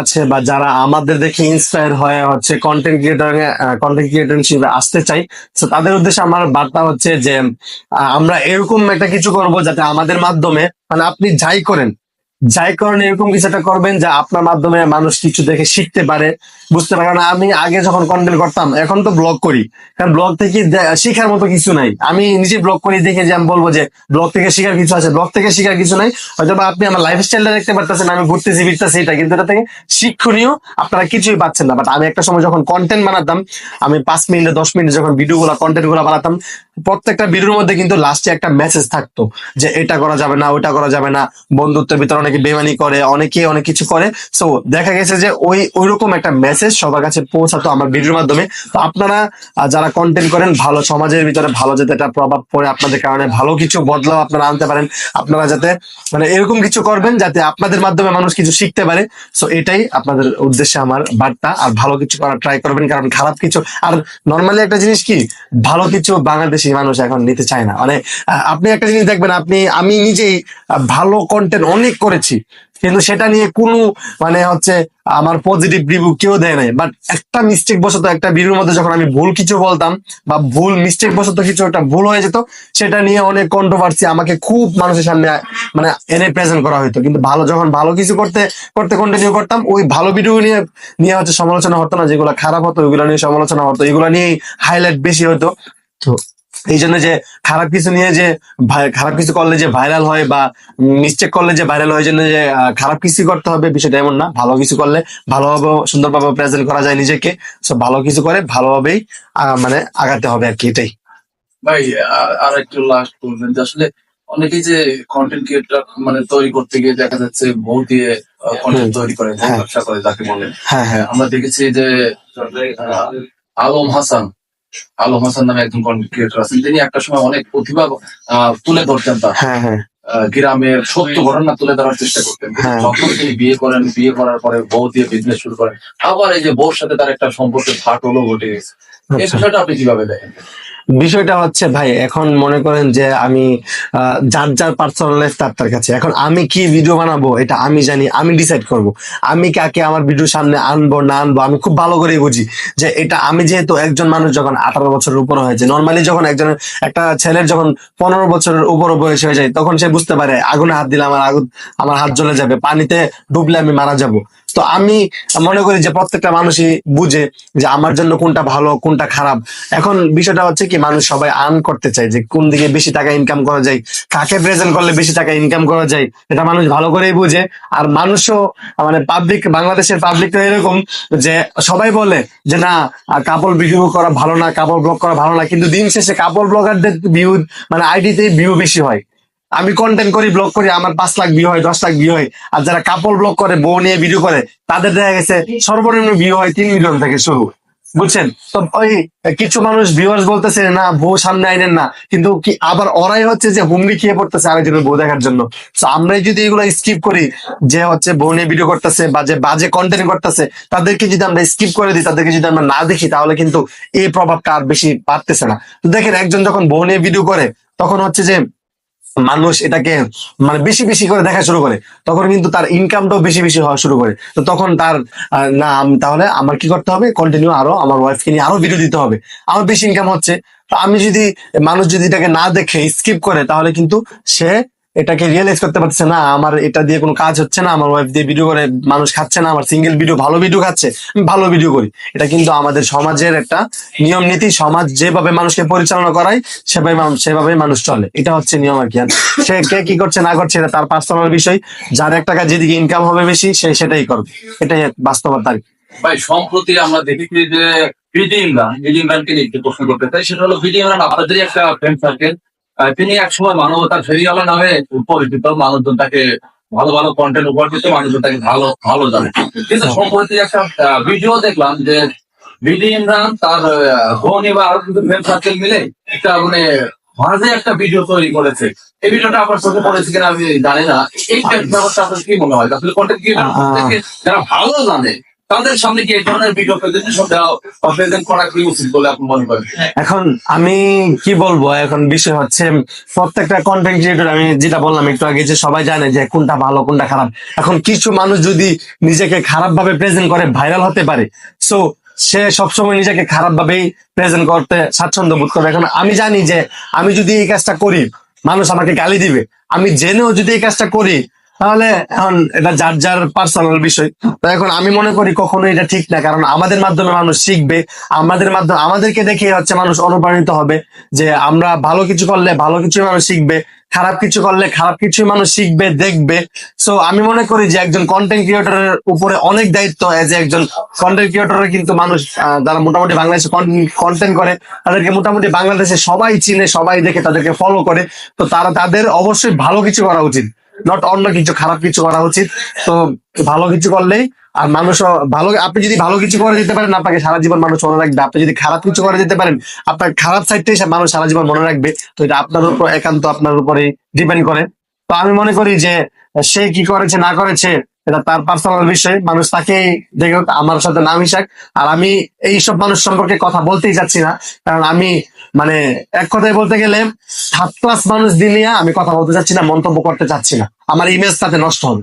আছে বা যারা আমাদের দেখে ইন্সপায়ার হয়ে হচ্ছে কন্টেন্ট ক্রিয়েটর কন্টেন্ট ক্রিয়েটর হিসেবে আসতে চাই, তো তাদের উদ্দেশ্যে আমার বার্তা হচ্ছে যে আমরা এরকম একটা কিছু করব যাতে আমাদের মাধ্যমে মানে আপনি যাই করেন যাই করেন, এরকম কিছু একটা করবেন যা আপনার মাধ্যমে মানুষ কিছু দেখে শিখতে পারে, বুঝতে পারে। কারণ আমি আগে যখন কন্টেন্ট করতাম, এখন তো ব্লগ করি। কারণ ব্লগ থেকে শেখার মতো কিছু নাই। আমি নিজে ব্লগ করি দেখে যে আমি বলব যে ব্লগ থেকে শেখার কিছু আছে। ব্লগ থেকে শেখার কিছু নাই। হয়তো বা আপনি আমার লাইফ স্টাইলটা দেখতে পারতেছেন, আমি ঘুরতেছি, ফিরতেছি, এটা। কিন্তু এটা থেকে শিক্ষণীয় আপনারা কিছুই পাচ্ছেন না। বাট আমি একটা সময় যখন কন্টেন্ট বানাতাম, আমি পাঁচ মিনিটে, দশ মিনিটে যখন ভিডিও গুলা কন্টেন্টগুলা বানাতাম, প্রত্যেকটা ভিডিওর মধ্যে কিন্তু লাস্টে একটা মেসেজ থাকতো যে এটা করা যাবে না ওটা করা যাবে না, বন্ধুত্বের ভিতরে অনেকে বেমানি করে, অনেকে অনেক কিছু করে। সো দেখা গেছে যে ওই, ওইরকম একটা মেসেজ সবার কাছে পৌঁছাতো আমার ভিডিওর মাধ্যমে। তো আপনারা যারা কন্টেন্ট করেন, ভালো সমাজের ভিতরে ভালো যাতে একটা প্রভাব পড়ে আপনাদের কারণে, ভালো কিছু বদলাও আপনারা আনতে পারেন। আপনারা যাতে মানে এরকম কিছু করবেন যাতে আপনাদের মাধ্যমে মানুষ কিছু শিখতে পারে। সো এটাই আপনাদের উদ্দেশ্যে আমার বার্তা। আর ভালো কিছু করার ট্রাই করবেন, কারণ খারাপ কিছু, আর নর্মালি একটা জিনিস কি, ভালো কিছু বাংলাদেশি মানুষ এখন নিতে চায় না। মানে আপনি একটা জিনিস দেখবেন, আপনি, আমি নিজেই ভালো কন্টেন্ট অনেক করেছি। কিন্তু সেটা নিয়ে কোনো মানে হচ্ছে আমার পজিটিভ রিভিউ কেউ দেয় নাই। বাট একটা মিস্টেক বশত একটা ভিডিওর মধ্যে যখন আমি ভুল কিছু বলতাম বা ভুল মিস্টেক বশত কিছু একটা ভুল হয়ে যেত, সেটা নিয়ে অনেক কন্ট্রোভার্সি আমাকে খুব মানুষের সামনে মানে এনে প্রেজেন্ট করা হতো কিন্তু ভালো যখন ভালো কিছু করতে করতে কন্টিনিউ করতাম, ওই ভালো ভিডিও নিয়ে নিয়ে হচ্ছে সমালোচনা হতো না, যেগুলো খারাপ হতো, ওইগুলো নিয়ে সমালোচনা হতো, এগুলো নিয়েই হাইলাইট বেশি হতো তো এই জন্য যে খারাপ কিছু নিয়ে যে খারাপ কিছু করলে যে ভাইরাল হয় বা মিস্টেক করলে যে ভাইরাল হয় জন্য যে খারাপ কিছু করতে হবে বিষয়টা এমন না। ভালো কিছু করলে ভালোভাবে সুন্দরভাবে প্রেজেন্ট করা যায় নিজেকে। সব ভালো কিছু করে ভালোভাবেই মানে আগাতে হবে আর কি এটাই। ভাই আর- একটু লাস্ট বলবেন যে আসলে অনেকেই যে কন্টেন্ট ক্রিয়েটর মানে তৈরি করতে গিয়ে দেখা যাচ্ছে বউ দিয়ে কন্টেন্ট তৈরি করে হ্যাঁ। ব্যবসা করে যাকে বলে। হ্যাঁ হ্যাঁ। আমরা দেখেছি যে আলম হাসান আলম হাসান নামে একজন কন্টেন্ট ক্রিয়েটর আছেন। তিনি একটা সময় অনেক প্রতিভা আহ, তুলে ধরতেন তার হ্যাঁ হ্যাঁ। গ্রামের সত্য ঘটনা তুলে ধরার চেষ্টা করতেন। হ্যাঁ। যখন তিনি বিয়ে করেন বিয়ে করার পরে বউ দিয়ে বিজনেস শুরু করেন। আবার এই যে বউর সাথে তার একটা সম্পর্কের ফাটলও ঘটে গেছে। এই আচ্ছা। বিষয়টা আপনি কীভাবে দেখেন? বিষয়টা হচ্ছে, ভাই, এখন মনে করেন যে আমি যার যার পার্সোনাল লাইফ তার তার কাছে। এখন আমি কি ভিডিও বানাবো, এটা আমি জানি, আমি ডিসাইড করব। আমি কাকে আমার ভিডিও সামনে আনব, না আনব, আমি খুব ভালো করে বুঝি যে এটা আমি যেহেতু একজন মানুষ যখন আঠারো বছরের উপর হয়েছে নর্মালি যখন একজন, একটা ছেলের যখন পনেরো বছরের উপর বয়স হয়ে যায়, তখন সে বুঝতে পারে, আগুনে হাত দিলে আমার আগুন আমার হাত জ্বলে যাবে, পানিতে ডুবলে আমি মারা যাব। তো আমি মনে করি যে প্রত্যেকটা মানুষই বুঝে যে আমার জন্য কোনটা ভালো, কোনটা খারাপ। এখন বিষয়টা হচ্ছে কি, মানুষ সবাই আর্ন করতে চায় যে কোন দিকে বেশি টাকা ইনকাম করা যায়, কাকে প্রেজেন্ট করলে বেশি টাকা ইনকাম করা যায়, এটা মানুষ ভালো করেই বুঝে। আর মানুষও মানে পাবলিক বাংলাদেশের পাবলিক তো এরকম যে সবাই বলে যে না কাপড় ভিডিও করা ভালো না কাপড় ব্লগ করা ভালো না, কিন্তু দিন শেষে কাপড় ব্লগারদের ভিউ মানে আইডিতে ভিউ বেশি হয়। আমি কন্টেন্ট করি ব্লগ করি, আমার পাঁচ লাখ ভিউ হয়, দশ লাখ ভিউ হয়। আর যারা কাপড় ব্লগ করে, বউ নিয়ে ভিডিও করে, তাদের দেখা গেছে সর্বনিম্ন ভিউ হয় তিন মিলিয়ন থেকে শুরু। বুঝছেন? তো ওই কিছু মানুষ ভিউয়ার্স বলতেছে, না, বউ সামনে আইনেন না। কিন্তু কি আবার ওরাই হচ্ছে যে হুমড়ি খেয়ে পড়তেছে আরেকজনের বউ দেখার জন্য। তো আমরাই যদি এগুলো স্কিপ করি, যে হচ্ছে বউ নিয়ে ভিডিও করতেছে বা যে বাজে কন্টেন্ট করতেছে, তাদেরকে যদি আমরা স্কিপ করে দিই, তাদেরকে যদি আমরা না দেখি, তাহলে কিন্তু এই প্রভাবটা আর বেশি বাড়তেছে না। তো দেখেন, একজন যখন বউ নিয়ে ভিডিও করে, তখন হচ্ছে যে মানুষ এটাকে মানে বেশি বেশি করে দেখা শুরু করে। তখন কিন্তু তার ইনকামটাও বেশি বেশি হওয়া শুরু করে। তো তখন তার না তাহলে আমার কি করতে হবে? কন্টিনিউ আরও আমার ওয়াইফকে নিয়ে আরও ভিডিও দিতে হবে। আমার বেশি ইনকাম হচ্ছে। তো আমি যদি, মানুষ যদি এটাকে না দেখে স্কিপ করে, তাহলে কিন্তু সে এটাকে রিয়েলাইজ করতে পারছে না, আমার এটা দিয়ে কোনো কাজ হচ্ছে না, আমার ওয়াইফ দিয়ে ভিডিও করে মানুষ খাচ্ছে না, আমার সিঙ্গেল ভিডিও ভালো ভিডিও খাচ্ছে ভালো ভিডিও করি। এটা কিন্তু আমাদের সমাজের একটা নিয়ম নীতি, সমাজ যেভাবে মানুষকে পরিচালনা করায়, সেভাবে সেভাবে মানুষ চলে। এটা হচ্ছে নিয়ম আর কি। সে কে কি করছে, না করছে, এটা তার পার্সোনাল বিষয়। যার এক টাকা যেদিকে ইনকাম হবে বেশি, সে সেটাই করবে। এটাই বাস্তবতা আর। ভাই, সম্প্রতি আমরা দেখেছি যে প্রশ্ন করতে চাই, সেটা হলো আপনাদেরই একটা ফ্রেন্ড সার্কেল তিনি একসময় মানবতার ফেরিওয়ালা নামে পরিচিত মানুষজন তাকে ভালো ভালো কন্টেন্ট উপহার দিতে মানুষজন তাকে ভালো ভালো জানে। কিন্তু সম্প্রতি একটা ভিডিও দেখলাম যে বিডি ইমরান তার ধনী বা আরও কিছু ফ্রেন্ড সার্কেল মিলে একটা মানে মাঝে একটা ভিডিও তৈরি করেছে। এই ভিডিওটা আপনার চোখে পড়েছে কিনা আমি জানি না। এই ব্যাপারটা আপনার কি মনে হয়? আসলে কন্টেন্ট কি। যারা ভালো জানে তাদের সামনে কি এই ধরনের কি উচিত বলে আপনি মনে করেন? এখন আমি কি বলব, এখন বিষয় হচ্ছে প্রত্যেকটা কন্টেন্ট ক্রিয়েটর আমি যেটা বললাম একটু আগে যে সবাই জানে যে কোনটা ভালো, কোনটা খারাপ। এখন কিছু মানুষ যদি নিজেকে খারাপ ভাবে প্রেজেন্ট করে ভাইরাল হতে পারে। সো সে সবসময় নিজেকে খারাপ ভাবেই প্রেজেন্ট করতে স্বাচ্ছন্দ্য বোধ করে এখন আমি জানি যে আমি যদি এই কাজটা করি, মানুষ আমাকে গালি দিবে। আমি জেনেও যদি এই কাজটা করি তাহলে এখন এটা যার যার পার্সোনাল বিষয়। তো এখন আমি মনে করি কখনো এটা ঠিক না, কারণ আমাদের মাধ্যমে মানুষ শিখবে, আমাদের মাধ্যমে আমাদেরকে দেখে হচ্ছে মানুষ অনুপ্রাণিত হবে যে আমরা ভালো কিছু করলে ভালো কিছু মানুষ শিখবে, খারাপ কিছু করলে খারাপ কিছু মানুষ শিখবে, দেখবে। সো আমি মনে করি যে একজন কন্টেন্ট ক্রিয়েটরের উপরে অনেক দায়িত্ব এজ একজন কন্টেন্ট ক্রিয়েটরের কিন্তু মানুষ যারা মোটামুটি বাংলাদেশে কন্টেন্ট করে, তাদেরকে মোটামুটি বাংলাদেশে সবাই চিনে, সবাই দেখে তাদেরকে ফলো করে। তো তারা, তাদের অবশ্যই ভালো কিছু করা উচিত। নট অন্য কিছু, খারাপ কিছু করা উচিত। তো ভালো কিছু করলেই আর মানুষ ভালো, আপনি যদি ভালো কিছু করে যেতে পারেন, আপনাকে সারা জীবন মানুষ মনে রাখবে। আপনি যদি খারাপ কিছু করে যেতে পারেন, আপনার খারাপ সাইডটাই মানুষ সারা জীবন মনে রাখবে। তো এটা আপনার উপর একান্ত আপনার উপরে ডিপেন্ড করে। তো আমি মনে করি যে সে কি করেছে, না করেছে, এটা তার পার্সোনাল বিষয়। মানুষ তাকে দেখে আমার সাথে নাম হিসাক। আর আমি এইসব মানুষ সম্পর্কে কথা বলতেই চাচ্ছি না। কারণ আমি মানে এক কথায় বলতে গেলে থার্ড ক্লাস মানুষ দিলিয়া আমি কথা বলতে চাচ্ছি না, মন্তব্য করতে চাচ্ছি না। আমার ইমেজ তাতে নষ্ট হবে।